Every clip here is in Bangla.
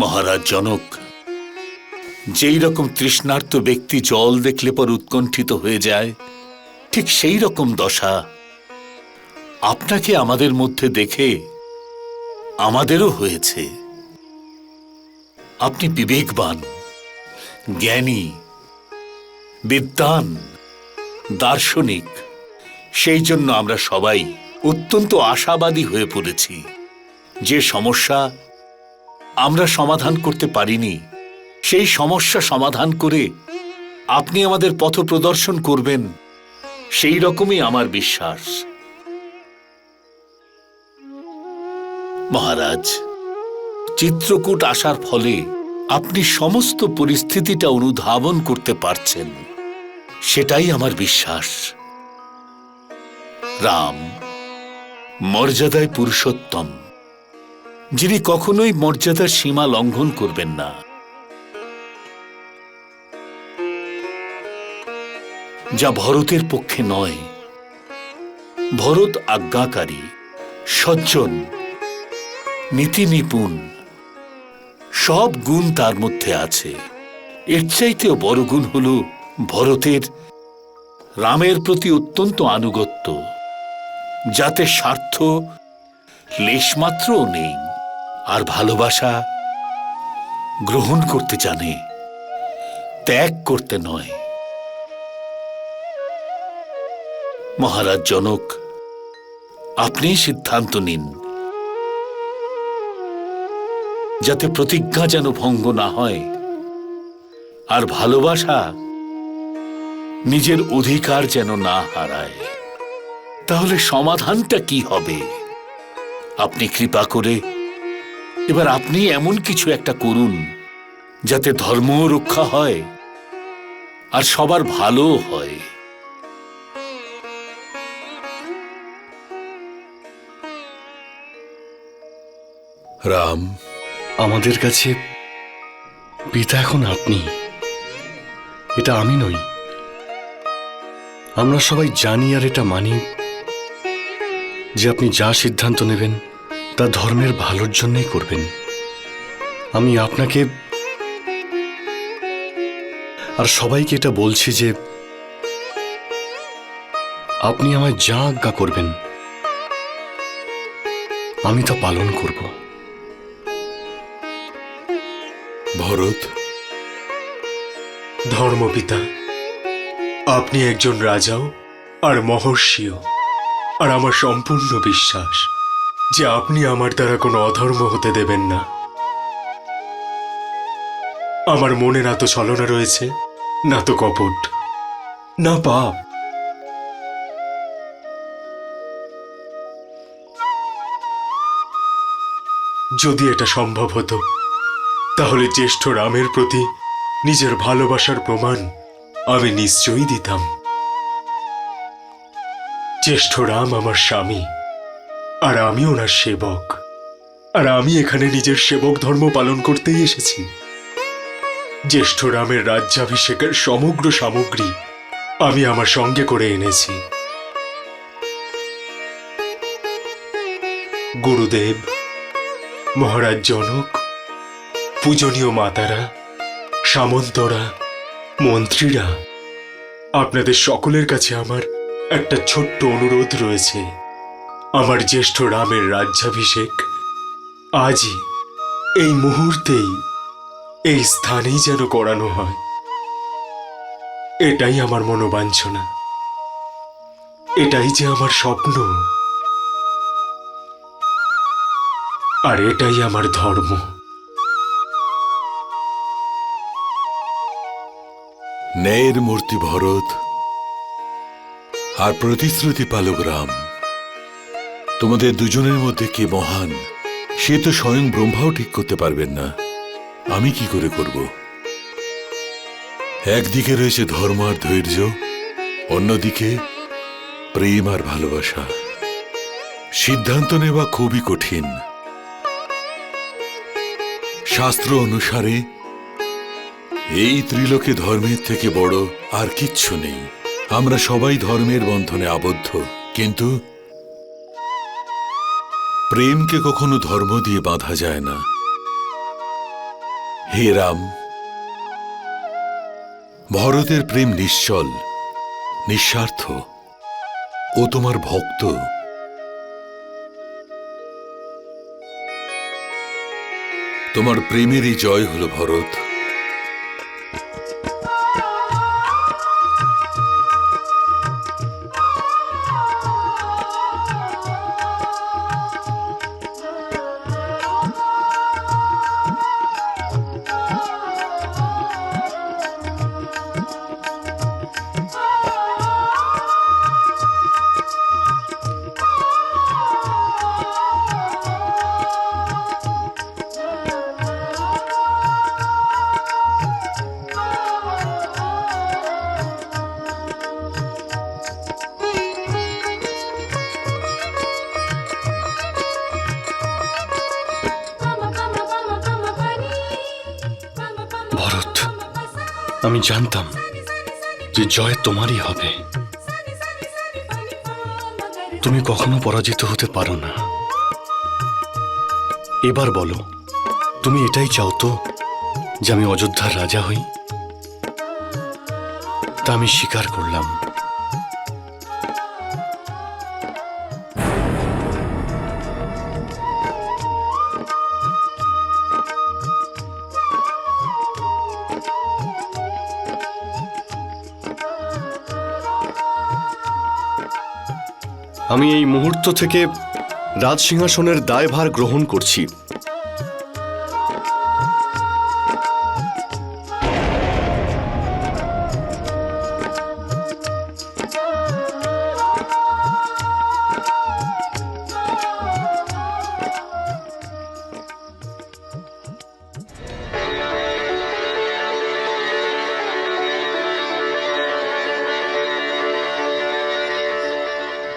মহারাজ জনক, যেই রকম তৃষ্ণার্ত ব্যক্তি জল দেখলে পর উৎকণ্ঠিত হয়ে যায়, ঠিক সেই রকম দশা আপনাকে আমাদের মধ্যে দেখে আমাদেরও হয়েছে। আপনি বিবেকবান, জ্ঞানী বিদ্বান, দার্শনিক। সেই জন্য আমরা সবাই অত্যন্ত আশাবাদী হয়ে পড়েছি। যে সমস্যা আমরা সমাধান করতে পারিনি, সেই সমস্যা সমাধান করে আপনি আমাদের পথ প্রদর্শন করবেন, সেই রকমই আমার বিশ্বাস। মহারাজ, চিত্রকূট আসার ফলে আপনি সমস্ত পরিস্থিতিটা অনুধাবন করতে পারছেন। সেটাই আমার বিশ্বাস। রাম মর্যাদায় পুরুষোত্তম। যিনি কখনোই মর্যাদার সীমা লঙ্ঘন করবেন না। যা ভরতের পক্ষে নয়। ভরত আজ্ঞাকারী, সজ্জন নীতি নিপুণ সব গুণ তার মধ্যে আছে। এর চাইতেও বড় গুণ হল ভরতের রামের প্রতি অত্যন্ত আনুগত্য, যাতে স্বার্থ লেশমাত্রও নেই আর ভালোবাসা গ্রহণ করতে জানে, ত্যাগ করতে নয়। মহারাজ জনক, আপনি সিদ্ধান্ত নিন, যাতে প্রতিজ্ঞা যেন ভঙ্গ না হয় আর ভালোবাসা নিজের অধিকার যেন না হারায়। তাহলে সমাধানটা কি হবে? আপনি কৃপা করে এবার আপনি এমন কিছু একটা করুন, যাতে ধর্ম রক্ষা হয় আর সবার ভালো হয়। রাম, আমাদের কাছে পিতা এখন আপনি। এটা আমি নই। আমরা সবাই জানি আর এটা মানি যে আপনি যা সিদ্ধান্ত নেবেন, তা ধর্মের ভালোর জন্যই করবেন। আমি আপনাকে আর সবাইকে এটা বলছি যে আপনি আমায় যা আজ্ঞা করবেন, আমি তা পালন করব। ভরত, ধর্মপিতা আপনি একজন রাজাও আর মহর্ষিও। আর আমার সম্পূর্ণ বিশ্বাস যে আপনি আমার দ্বারা কোনো অধর্ম হতে দেবেন না। আমার মনে না তো ছলনা রয়েছে, না তো কপট, না পাপ। যদি এটা সম্ভব হতো, তাহলে জ্যেষ্ঠ রামের প্রতি নিজের ভালোবাসার প্রমাণ আমি নিশ্চয়ই দিতাম। জ্যেষ্ঠ রাম আমার স্বামী, আর আমি ওনার সেবক, আর আমি এখানে নিজের সেবক ধর্ম পালন করতেই এসেছি। জ্যেষ্ঠ রামের রাজ্যাভিষেকের সমগ্র সামগ্রী আমি আমার সঙ্গে করে এনেছি। গুরুদেব, মহারাজ জনক, পূজনীয় মাতারা, সামন্তরা মন্ত্রীরা, আপনাদের সকলের কাছে আমার একটা ছোট্ট অনুরোধ রয়েছে। আমার জ্যেষ্ঠ রামের রাজ্যাভিষেক, আজই এই মুহূর্তেই এই স্থানেই যেন করানো হয়। এটাই আমার মনোবাঞ্ছনা। এটাই যে আমার স্বপ্ন। আর এটাই আমার ধর্ম। ন্যায়ের মূর্তি ভরত আর প্রতিশ্রুতি পালক রাম। তোমাদের দুজনের মধ্যে কে মহান, সে তো স্বয়ং ব্রহ্মাও ঠিক করতে পারবেন না। আমি কি করে করব? একদিকে রয়েছে ধর্ম আর ধৈর্য, অন্যদিকে প্রেম আর ভালোবাসা। সিদ্ধান্ত নেওয়া খুবই কঠিন। শাস্ত্র অনুসারে এই ত্রিলোকে ধর্মের থেকে বড় আর কিচ্ছু নেই। আমরা সবাই ধর্মের বন্ধনে আবদ্ধ, কিন্তু প্রেমকে কখনো ধর্ম দিয়ে বাঁধা যায় না। হে রাম, ভরতের প্রেম নিশ্চল, নিঃস্বার্থ, ও তোমার ভক্ত। তোমার প্রেমেরই জয় হলো ভরত। আমি জানতাম যে জয় তোমারই হবে। তুমি কখনো পরাজিত হতে পারো না। এবার বলো, তুমি এটাই চাও তো যে আমি অযোধ্যার রাজা হই? তা আমি স্বীকার করলাম। আমি এই মুহূর্ত থেকে রাজসিংহাসনের দায়ভার গ্রহণ করছি।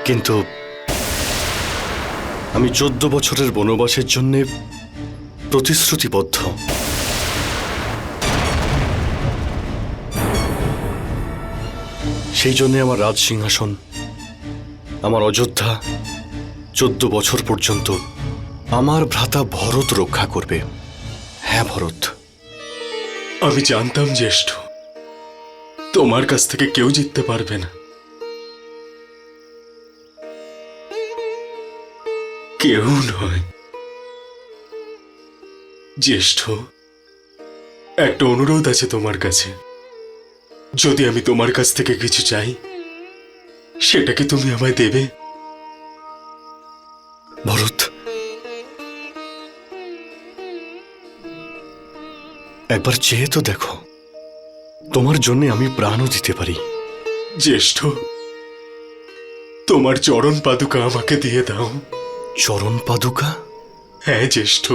কিন্তু আমি চোদ্দ বছরের বনবাসের জন্য প্রতিশ্রুতিবদ্ধ। সেই জন্য আমার রাজ সিংহাসন, আমার অযোধ্যা চোদ্দ বছর পর্যন্ত আমার ভ্রাতা ভরত রক্ষা করবে। হ্যাঁ ভরত। আমি জানতাম জ্যেষ্ঠ, তোমার কাছ থেকে কেউ জিততে পারবে না। কেউ নয়। জ্যেষ্ঠ, একটা অনুরোধ আছে তোমার কাছে। যদি আমি তোমার কাছ থেকে কিছু চাই, সেটা কি তুমি আমায় দেবে? ভরত একবার চেয়ে তো দেখো। তোমার জন্য আমি প্রাণও দিতে পারি। জ্যেষ্ঠ, তোমার চরণ পাদুকা আমাকে দিয়ে দাও। চরণ পাদুকা? হ্যাঁ জ্যেষ্ঠ।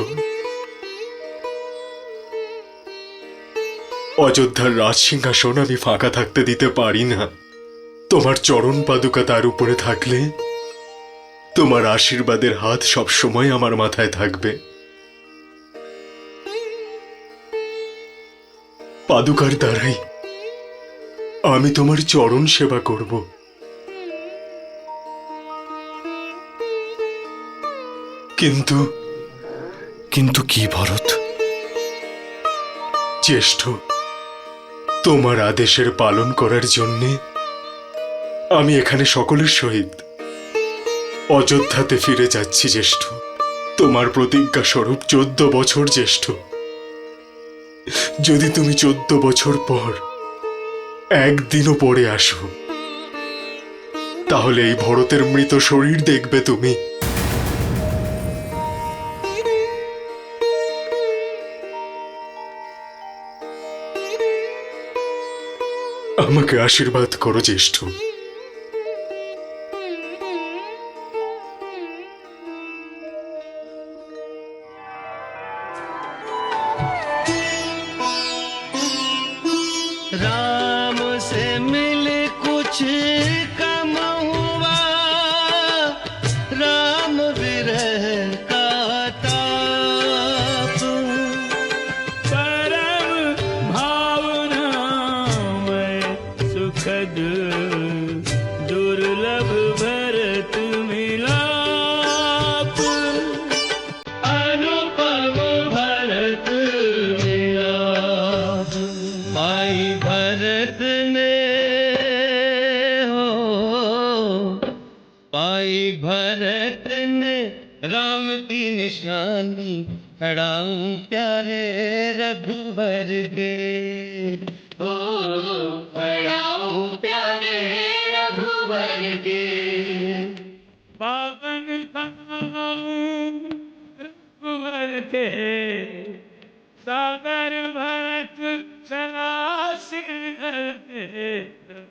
অযোধ্যার রাজসিংহাসন আমি ফাঁকা থাকতে দিতে পারি না। তোমার চরণ পাদুকা তার উপরে থাকলে, তোমার আশীর্বাদের হাত সবসময় আমার মাথায় থাকবে। পাদুকার দ্বারাই আমি তোমার চরণ সেবা করব। কিন্তু কিন্তু কি ভরত? জ্যেষ্ঠ, তোমার আদেশের পালন করার জন্যে আমি এখানে সকলের সহিত অযোধ্যাতে ফিরে যাচ্ছি, জ্যেষ্ঠ। তোমার প্রতিজ্ঞা স্বরূপ চোদ্দ বছর, জ্যেষ্ঠ। যদি তুমি চোদ্দ বছর পর একদিনও পরে আসো, তাহলে এই ভরতের মৃত শরীর দেখবে তুমি। আমাকে আশীর্বাদ করো জ্যেষ্ঠ।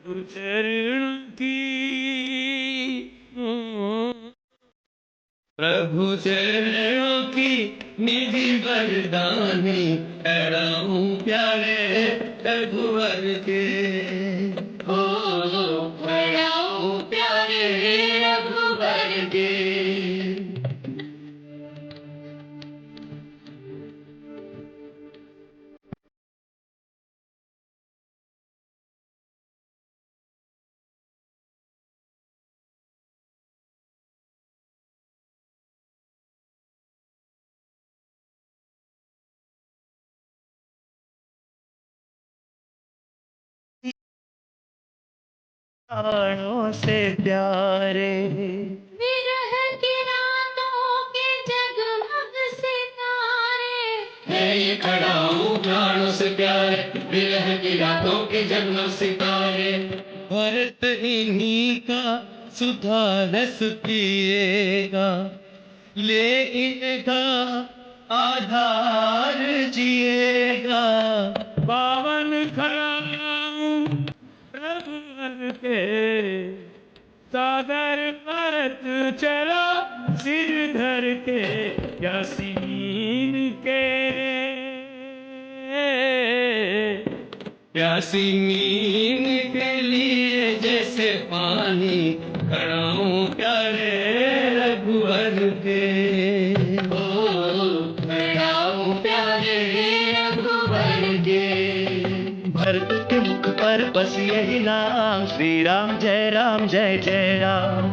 चरण की प्रभु चरणों की निधि वरदानी प्यारे रघुवर के प्राणों से प्यारे। विरह की रातों के जगमग सितारे मैं ये खड़ा हूँ प्राणों से प्यारे विरह की रातों के जन्म सितारे भरत इन्हीं का सुधा रस पिएगा ले इनका आधार जिएगा। पावन चला सिर धर के यासीन के। यासीन के लिए जैसे पानी खड़ा प्यारे रघुवर के। ओ, खड़ा हूँ प्यारे रघुवर के। भरत के मुख पर बस यही नाम। श्री राम जय राम, जय जय राम।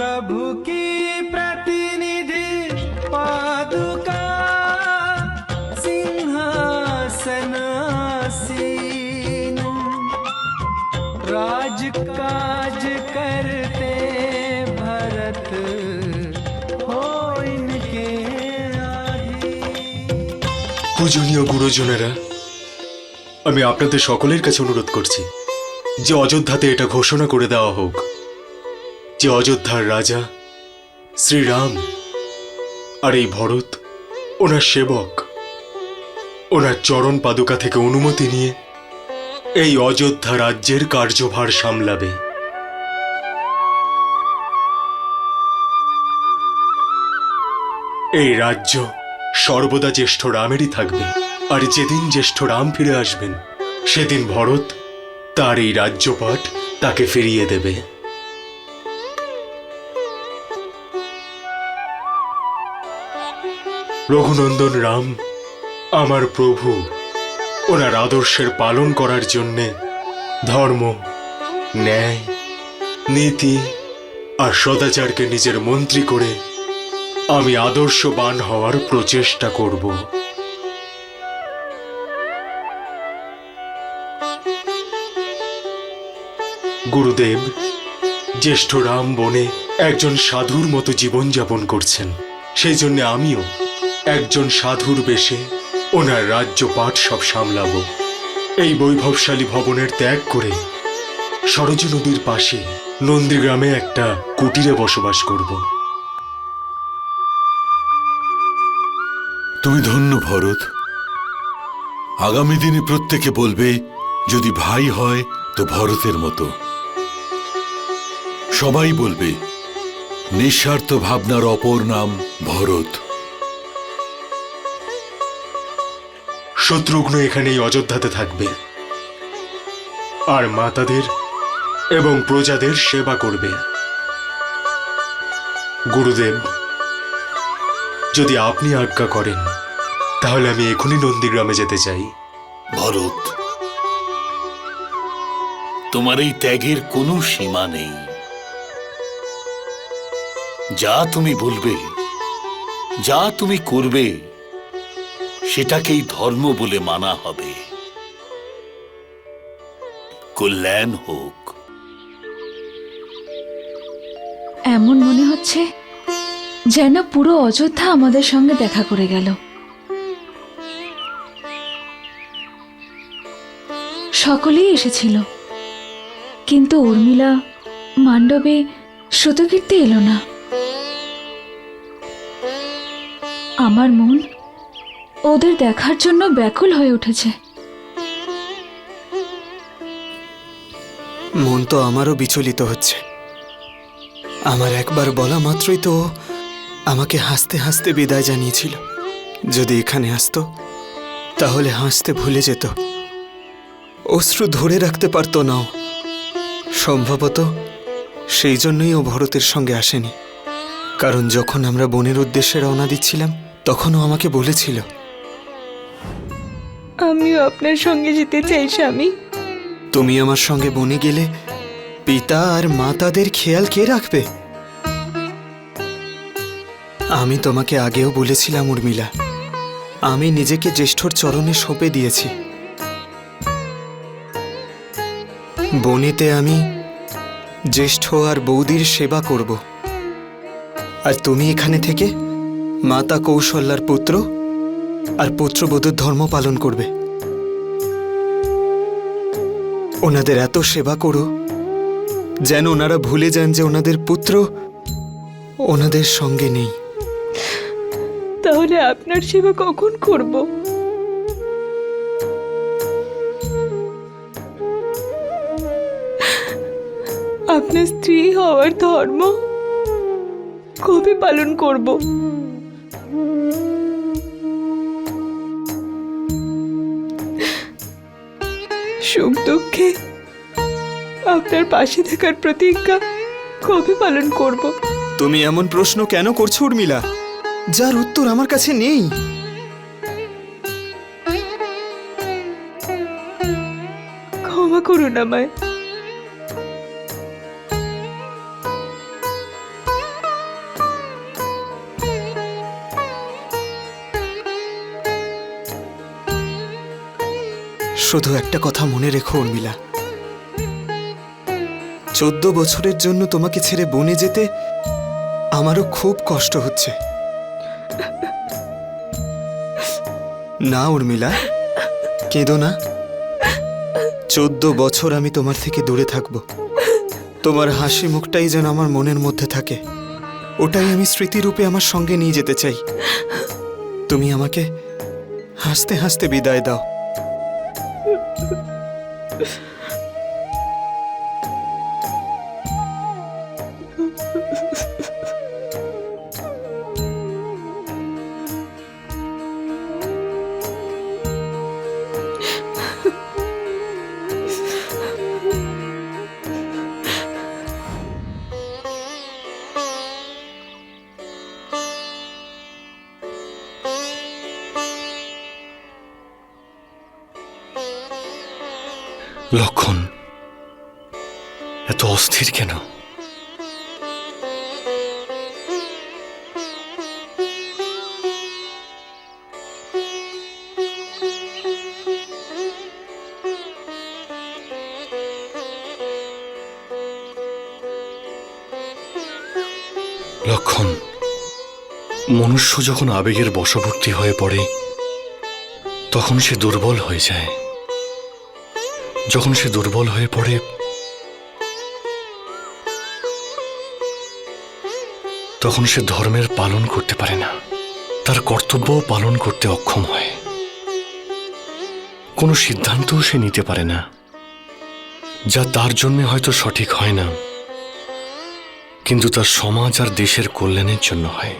प्रभु की प्रतिनिधि पादुका सिंहासन आसीन राजकाज करते भरत हो इनके आधीन পূজনীয় গুরুজনেরা আমি আপনাদের সকলের কাছে অনুরোধ করছি যে অযোধ্যাতে এটা ঘোষণা করে দেওয়া হোক যে অযোধ্যার রাজা, শ্রীরাম আর এই ভরত, ওনার সেবক, ওনার চরণ পাদুকা থেকে অনুমতি নিয়ে এই অযোধ্যা রাজ্যের কার্যভার সামলাবে। এই রাজ্য সর্বদা জ্যেষ্ঠ রামেরই থাকবে, আর যেদিন জ্যেষ্ঠ রাম ফিরে আসবেন, সেদিন ভরত তার এই রাজ্যপাট তাকে ফিরিয়ে দেবে। রঘুনন্দন রাম, আমার প্রভু, ওনার আদর্শের পালন করার জন্যে ধর্ম, ন্যায়, নীতি আর সদাচারকে নিজের মন্ত্রী করে আমি আদর্শবান হওয়ার প্রচেষ্টা করব। গুরুদেব, জ্যেষ্ঠ রাম বনে একজন সাধুর মতো জীবনযাপন করছেন, সেই জন্য আমিও একজন সাধুর বেশে ওনার রাজ্য পাঠ সব সামলাবো। এই বৈভবশালী ভবনের ত্যাগ করে সরজ নদীর পাশে নন্দীগ্রামে একটা কুটিরে বসবাস করব। তুমি ধন্য ভরত। আগামী দিনে প্রত্যেকে বলবে, যদি ভাই হয় তো ভরতের মতো। সবাই বলবে, নিঃস্বার্থ ভাবনার অপর নাম ভরত। শত্রুঘ্ন এখানেই অযোধ্যাতে থাকবে। আর মাতাদের এবং প্রজাদের সেবা করবে। গুরুদেব, যদি আপনি আজ্ঞা করেন, তাহলে আমি এখনই নন্দীগ্রামে যেতে চাই। ভরত, তোমার এই ত্যাগের কোনো সীমা নেই। যা তুমি বলবে, যা তুমি করবে সেটাকেই ধর্ম বলে মানা হবে। কল্যাণ হোক। এমন মনে হচ্ছে যেন পুরো অযোধ্যা আমাদের সঙ্গে দেখা করে গেল। সকলেই এসেছিল, কিন্তু উর্মিলা মান্ডবে শ্রুতকীর্তি এলো না। আমার মন ওদের দেখার জন্য ব্যাকুল হয়ে উঠেছে। মন তো আমারও বিচলিত হচ্ছে। আমার একবার বলা মাত্রই তো আমাকে হাসতে হাসতে বিদায় জানিয়েছিল। যদি এখানে আসতো, তাহলে হাসতে ভুলে যেত। অশ্রু ধরে রাখতে পারতো না ও। সম্ভবত সেই জন্যই ও ভরতের সঙ্গে আসেনি। কারণ যখন আমরা বনের উদ্দেশ্যে রওনা দিচ্ছিলাম, তখনও আমাকে বলেছিল আমিও আপনার সঙ্গে যেতে চাই, স্বামী। তুমি আমার সঙ্গে বনে গেলে পিতা আর মাতাদের খেয়াল কে রাখবে? আমি তোমাকে আগেও বলেছিলাম, উর্মিলা। আমি নিজেকে জ্যেষ্ঠর চরণে সঁপে দিয়েছি। বনেতে আমি জ্যেষ্ঠ আর বৌদির সেবা করব। আর তুমি এখানে থেকে মাতা কৌশল্যার পুত্র আর পুত্রবধূর ধর্ম পালন করবে। ওনাদের এত সেবা করো, যেন ওনারা ভুলে যান যে ওনাদের পুত্র ওনাদের সঙ্গে নেই। তাহলে আপনার সেবা কখন করব? আপনার স্ত্রী হওয়ার ধর্ম কবে পালন করব? সুখ দুঃখে আপনার পাশে থাকার প্রতিজ্ঞা কবে পালন করব? তুমি এমন প্রশ্ন কেন করছ উর্মিলা? যার উত্তর আমার কাছে নেই। ক্ষমা করুন আমায়। শুধু একটা কথা মনে রেখো, উর্মিলা। চোদ্দ বছরের জন্য তোমাকে ছেড়ে বনে যেতে আমারও খুব কষ্ট হচ্ছে। না, উর্মিলা, কেঁদো না। চোদ্দ বছর আমি তোমার থেকে দূরে থাকব। তোমার হাসি মুখটাই যেন আমার মনের মধ্যে থাকে। ওটাই আমি স্মৃতিরূপে আমার সঙ্গে নিয়ে যেতে চাই। তুমি আমাকে হাসতে হাসতে বিদায় দাও। লক্ষণ, এত অস্থির কেন? লক্ষণ, মনুষ্য যখন আবেগের বশবর্তী হয়ে পড়ে, তখন সে দুর্বল হয়ে যায়। যখন সে দুর্বল হয়ে পড়ে, তখন সে ধর্মের পালন করতে পারে না। তার কর্তব্য পালন করতে অক্ষম হয়। কোনো সিদ্ধান্তও সে নিতে পারে না, যা তার জন্য হয়তো সঠিক হয় না, কিন্তু তার সমাজ আর দেশের কল্যাণের জন্য হয়।